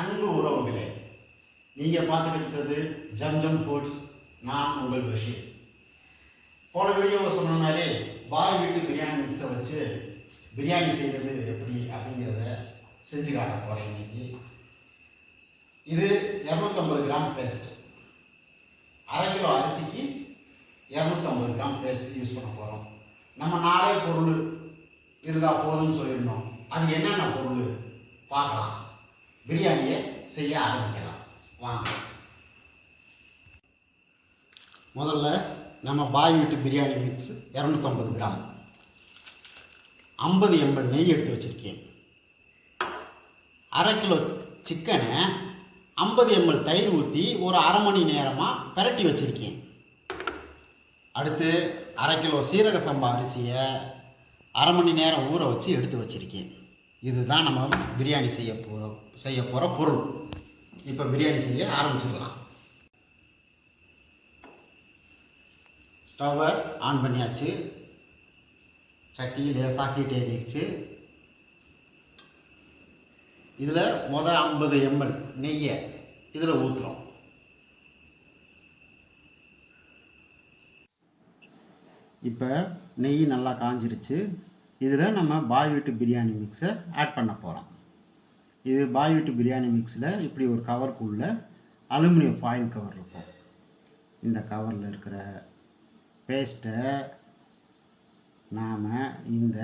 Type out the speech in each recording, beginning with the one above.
அன்பு உறவுகளே நீங்கள் பார்த்துக்கிட்டு இருக்கிறது ஜம்ஜம் ஃபுட்ஸ் நான் உங்கள் பஷீர் போன வீடியோவில் சொன்ன மாதிரி பாய் வீட்டு பிரியாணி மிக்ஸை வச்சு பிரியாணி செய்கிறது எப்படி அப்படிங்கிறத செஞ்சு காட்ட போகிறேன் இன்னைக்கு. இது இரநூத்தம்பது கிராம் பேஸ்ட் அரை கிலோ அரிசிக்கு இரநூத்தம்பது கிராம் பேஸ்ட் யூஸ் பண்ண போகிறோம் நம்ம நாளே பொருள் இருந்தால் போதும்னு சொல்லியிருந்தோம். அது என்னென்ன பொருள்? பார்க்கலாம். பிரியாணியை செய்ய ஆரம்பிக்கலாம். வாங்க. முதல்ல நம்ம பாய் வீட்டு பிரியாணி மிக்ஸ் இரநூத்தம்பது கிராம். ஐம்பது எம்எல் நெய் எடுத்து வச்சுருக்கேன். அரை கிலோ சிக்கனை ஐம்பது எம்எல் தயிர் ஊற்றி ஒரு அரை மணி நேரமாக பிரட்டி வச்சுருக்கேன். அடுத்து அரை கிலோ சீரக சம்பா அரிசியை அரை மணி நேரம் ஊற வச்சு எடுத்து வச்சுருக்கேன். இதுதான் நம்ம பிரியாணி செய்ய போகிறோம் செய்ய போகிற பொருள். இப்போ பிரியாணி செய்ய ஆரம்பிச்சிடலாம் ஸ்டவ்வை ஆன் பண்ணியாச்சு. சட்டி லேசாக ஹீட் ஏறிடுச்சு இதில் மொதல் ஐம்பது எம்எல் நெய்யை இதில் ஊற்றுறோம் இப்போ நெய் நல்லா காஞ்சிருச்சு. இதில் நம்ம பாய் வீட்டு பிரியாணி மிக்ஸை ஆட் பண்ண போகிறோம். இது பாய் வீட்டு பிரியாணி மிக்ஸில் இப்படி ஒரு கவருக்குள்ளே அலுமினியம் ஃபாயில் கவர் இருக்கும். இந்த கவரில் இருக்கிற பேஸ்ட்டை நாம் இந்த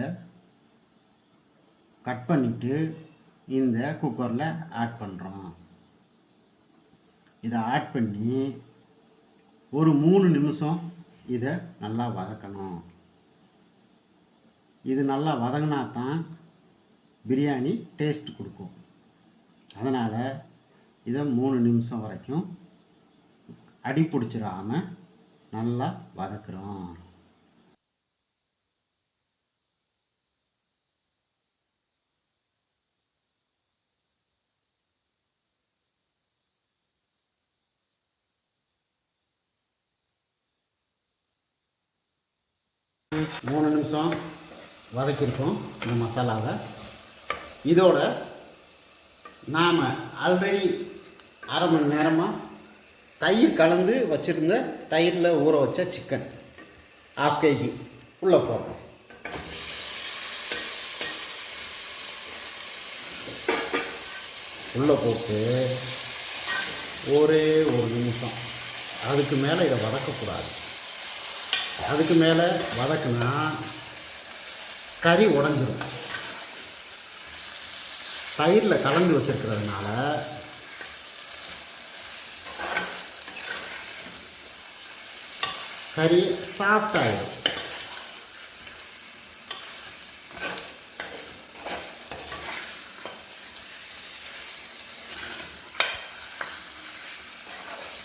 கட் பண்ணிவிட்டு இந்த குக்கரில் ஆட் பண்ணுறோம் இதை ஆட் பண்ணி ஒரு மூணு நிமிஷம் இதை நல்லா வதக்கணும். இது நல்லா வதங்கினா தான் பிரியாணி டேஸ்ட் கொடுக்கும். அதனால் இதை மூணு நிமிஷம் வரைக்கும் அடி பிடிச்சிடாம நல்லா வதக்குறோம். மூணு நிமிஷம். வதக்கியிருக்கோம் இந்த மசாலாவை. இதோட நாம் ஆல்ரெடி அரை மணி நேரமாக தயிர் கலந்து வச்சுருந்த தயிரில் ஊற வச்ச சிக்கன் ஹாஃப் கேஜி உள்ளே போடுறோம். உள்ளே போட்டு ஒரே ஒரு நிமிஷம். அதுக்கு மேலே இதை வதக்கக்கூடாது. அதுக்கு மேலே வதக்குனா கறி உடஞ்சிடும் தயிரில் கலந்து வச்சிருக்கிறதுனால கறி சாஃப்டாயிடும்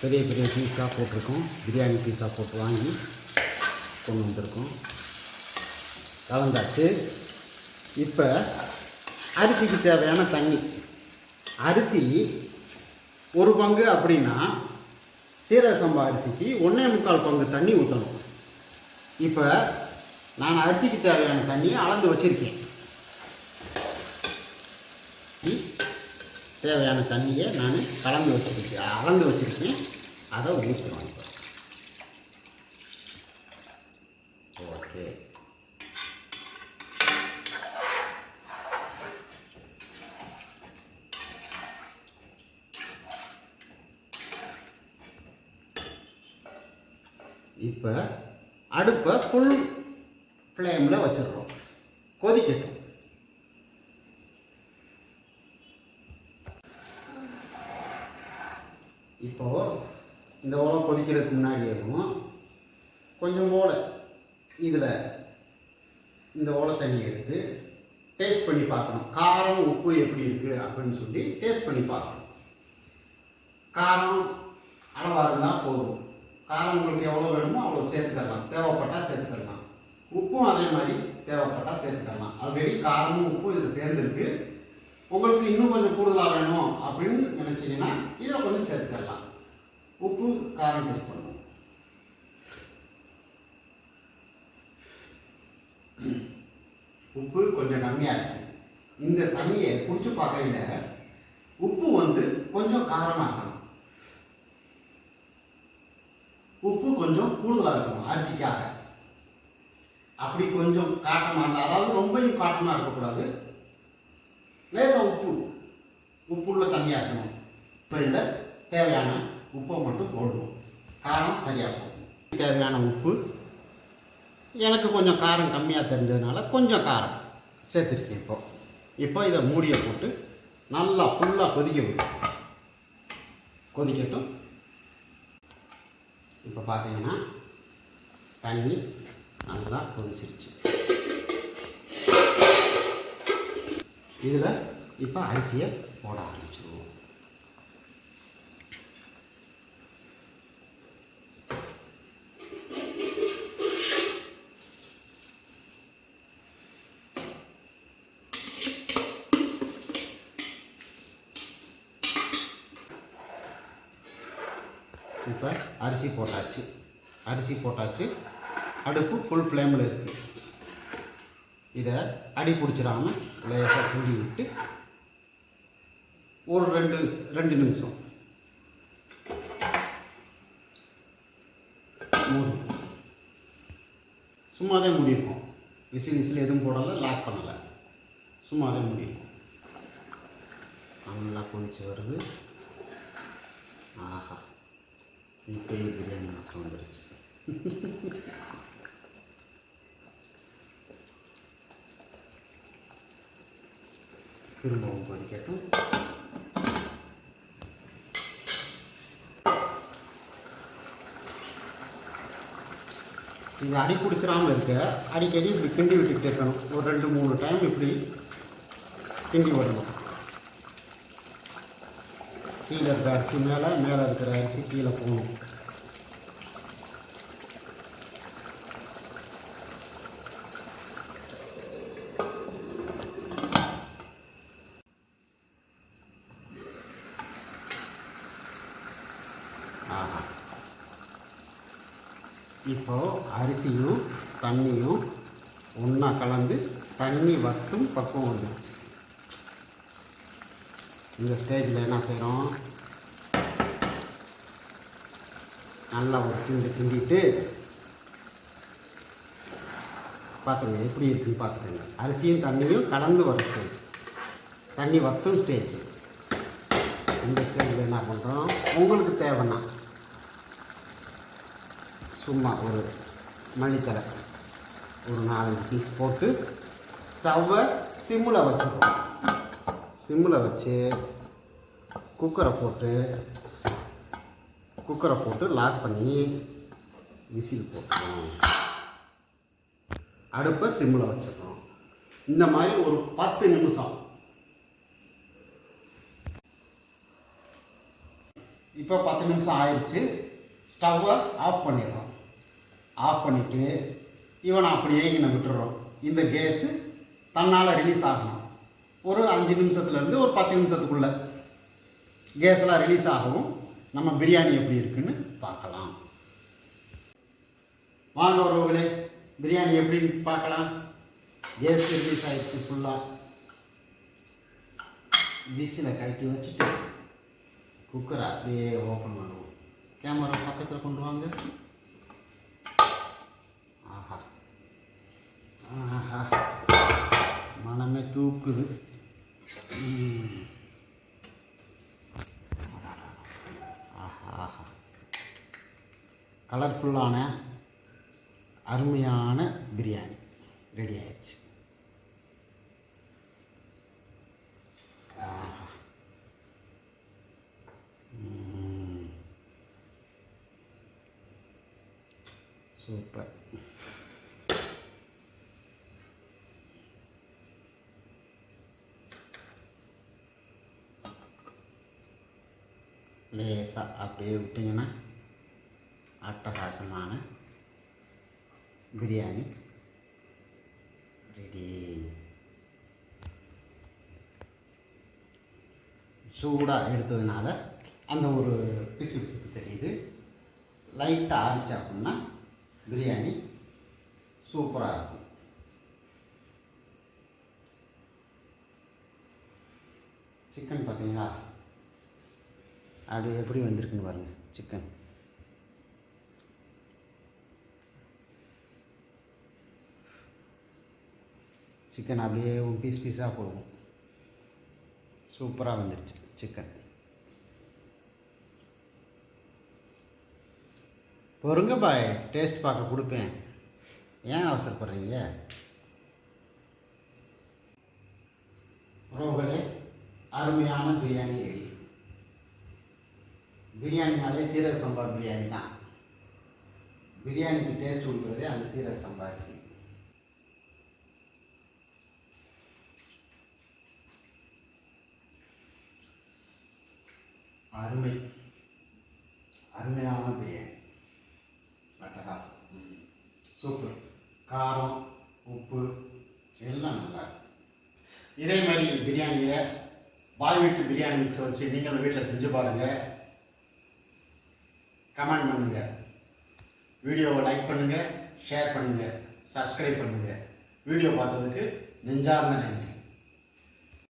பெரிய பெரிய பீஸாக போட்டிருக்கோம். பிரியாணி பீஸாக போட்டு வாங்கி கொண்டு வந்திருக்கோம். கலந்தாச்சு. இப்போ அரிசிக்கு தேவையான தண்ணி. அரிசி ஒரு பங்கு அப்படின்னா சீரக சம்பா அரிசிக்கு ஒன்றே முக்கால் பங்கு தண்ணி ஊற்றணும் இப்போ நான் அரிசிக்கு தேவையான தண்ணியை அளந்து வச்சுருக்கேன். தேவையான தண்ணியை நான் கலந்து வச்சுருக்கேன். அளந்து வச்சுருக்கேன். அதை ஊற்றுறோம் இப்போ ஓகே. இப்போ அடுப்பை ஃபுல் ஃப்ளேமில் வச்சிடுறோம். கொதிக்கட்டும். இப்போது இந்த ஓலை கொதிக்கிறதுக்கு முன்னாடியேவும் கொஞ்சம் போல் இதில் இந்த ஓலை தண்ணி எடுத்து டேஸ்ட் பண்ணி பார்க்கணும். காரம் உப்பு எப்படி இருக்குது அப்படின்னு சொல்லி டேஸ்ட் பண்ணி பார்க்கணும். காரம் அளவாக இருந்தால் போதும். காரம் உங்களுக்கு எவ்வளோ வேணுமோ அவ்வளோ சேர்த்துக்கலாம். தேவைப்பட்டால் சேர்த்துக்கலாம். உப்பும் அதே மாதிரி தேவைப்பட்டால் சேர்த்துக்கலாம். ஆல்ரெடி காரமும் உப்பும் இதில் சேர்ந்துருக்கு. உங்களுக்கு இன்னும் கொஞ்சம் கூடுதலாக வேணும் அப்படின்னு நினச்சிங்கன்னா இதில் கொஞ்சம் சேர்த்துக்கலாம். உப்பு காரம் டெஸ்ட் பண்ணுவோம். உப்பு கொஞ்சம் கம்மியாக இருக்கும் இந்த தண்ணியை குடிச்சு பார்க்கையில் உப்பு வந்து வந்து கொஞ்சம் காரமாக இருக்கணும் உப்பு கொஞ்சம் கூடுதலாக இருக்கணும் அரிசிக்காக. அப்படி கொஞ்சம் காட்டமாக இருந்தால் அதாவது ரொம்பையும் காட்டமாக இருக்கக்கூடாது. லேசாக உப்பு உப்புள்ள தண்ணியாக இருக்கணும். இப்போ இதில் தேவையான உப்பை மட்டும் போடுவோம் காரம் சரியாக போகும். தேவையான உப்பு. எனக்கு கொஞ்சம் காரம் கம்மியாக தெரிஞ்சதுனால கொஞ்சம் காரம் சேர்த்துருக்கேன் இப்போ. இப்போ இதை மூடியை போட்டு நல்லா ஃபுல்லாக கொதிக்க விடும் கொதிக்கட்டும். இப்போ பார்த்தீங்கன்னா தண்ணி நல்லா கொதிச்சிருச்சு. இதில் இப்போ அரிசியை போட ஆரம்பிச்சு இப்போ அரிசி போட்டாச்சு. அரிசி போட்டாச்சு. அடுப்பு ஃபுல் ஃப்ளேமில் இருக்குது இதை அடி பிடிச்சிடாமல் லேசாக தூண்டி விட்டு ஒரு ரெண்டு ரெண்டு நிமிஷம். மூடி. சும்மாதான் முடியிருக்கோம் விசில் விசில் எதுவும் போடலை லாக் பண்ணலை. சும்மாதே மூடியிருக்கோம் நல்லா கொதிச்சு வருது. ஆஹா. இப்போயே பிரியாணி மாதம் வந்துருச்சு. திரும்பவும் கொதிக்கட்டும் இது அடி பிடிச்சிடாமல் இருக்க. அடிக்கடி இப்படி கிண்டி விட்டுக்கிட்டே இருக்கணும். ஒரு ரெண்டு மூணு டைம் இப்படி கிண்டி விடணும். கீழே இருக்கிற அரிசி மேலே மேலே இருக்கிற அரிசி கீழே போகணும். இப்போது இப்போ அரிசியும் தண்ணியும் ஒன்றா கலந்து தண்ணி வற்றும் பக்குவம் வந்துருச்சு. இந்த ஸ்டேஜில் என்ன செய்கிறோம் நல்லா ஒரு கிண்டு கிண்டிட்டு பார்த்துங்க எப்படி இருக்குன்னு பார்த்துக்கோங்க அரிசியும் தண்ணியும் கலந்து வர ஸ்டேஜ் தண்ணி வற்றும் ஸ்டேஜ் இந்த ஸ்டேஜில் என்ன பண்ணுறோம் உங்களுக்கு தேவைன்னா சும்மா ஒரு மல்லித்தலை ஒரு நாலஞ்சு பீஸ் போட்டு ஸ்டவ்வை சிம்மில் வச்சுருக்கோம் சிம்மில் வச்சு குக்கரை போட்டு குக்கரை போட்டு லாக் பண்ணி விசில் போட்டுக்கணும் அடுப்பை சிம்மில் வச்சிடணும் இந்த மாதிரி ஒரு பத்து நிமிஷம். இப்போ பத்து நிமிஷம் ஆயிடுச்சு. ஸ்டவ்வை ஆஃப் பண்ணிடுறோம். ஆஃப் பண்ணிவிட்டு இவனை அப்படியே இங்கே விட்டுறோம் இந்த கேஸு தன்னால் ரிலீஸ் ஆகணும். ஒரு அஞ்சு நிமிஷத்துலேருந்து ஒரு பத்து நிமிஷத்துக்குள்ளே கேஸ்லாம் ரிலீஸ் ஆகவும் நம்ம பிரியாணி எப்படி இருக்குன்னு பார்க்கலாம். வாங்க உறவுகளே பிரியாணி எப்படின்னு பார்க்கலாம். கேஸ் ரிலீஸ் ஆகிடுச்சு ஃபுல்லாக விசில கழட்டி வச்சுட்டு குக்கரை அப்படியே ஓப்பன் பண்ணுவோம். கேமரா பக்கத்தில் கொண்டு வாங்க. ஆஹா. ஆஹா. மனமே தூக்குது. கலர்ஃபுல்லான அருமையான பிரியாணி. ரெடி ஆயிடுச்சு ஆஹா. சூப்பர். லேசாக அப்படியே விட்டிங்கன்னா அட்டகாசமான பிரியாணி ரெடி. சூடாக எடுத்ததுனால அந்த ஒரு பிசு பிசுப்பு தெரியுது. லைட்டாக ஆரிச்சா அப்படின்னா பிரியாணி சூப்பராக இருக்கும். சிக்கன் பார்த்தீங்களா? அப்படி எப்படி வந்திருக்குன்னு பாருங்கள் சிக்கன் சிக்கன் அப்படியே பீஸ் பீஸாக போகும். சூப்பராக வந்துருச்சு சிக்கன் பொறுங்க பாய் டேஸ்ட் பார்க்க கொடுப்பேன். ஏன் அவசரப்படுறீங்க? உறவுகளே அருமையான பிரியாணி ரெடி பிரியாணினாலே சீரக சம்பா பிரியாணி தான். பிரியாணிக்கு டேஸ்ட் கொடுக்குறதே அந்த சீரக சம்பா அரிசி. அருமை. அருமையான பிரியாணி. அட்டகாசம். சூப்பர். காரம் உப்பு எல்லாம் நல்லா இதே மாதிரி பிரியாணியை பாய் வீட்டு பிரியாணி மிக்ஸை வச்சு நீங்களும் வீட்டில் செஞ்சு பாருங்கள் கமெண்ட் பண்ணுங்கள் வீடியோவை லைக் பண்ணுங்கள் ஷேர் பண்ணுங்கள் சப்ஸ்கிரைப் பண்ணுங்கள் வீடியோ பார்த்ததுக்கு நெஞ்சார்ந்த நன்றி.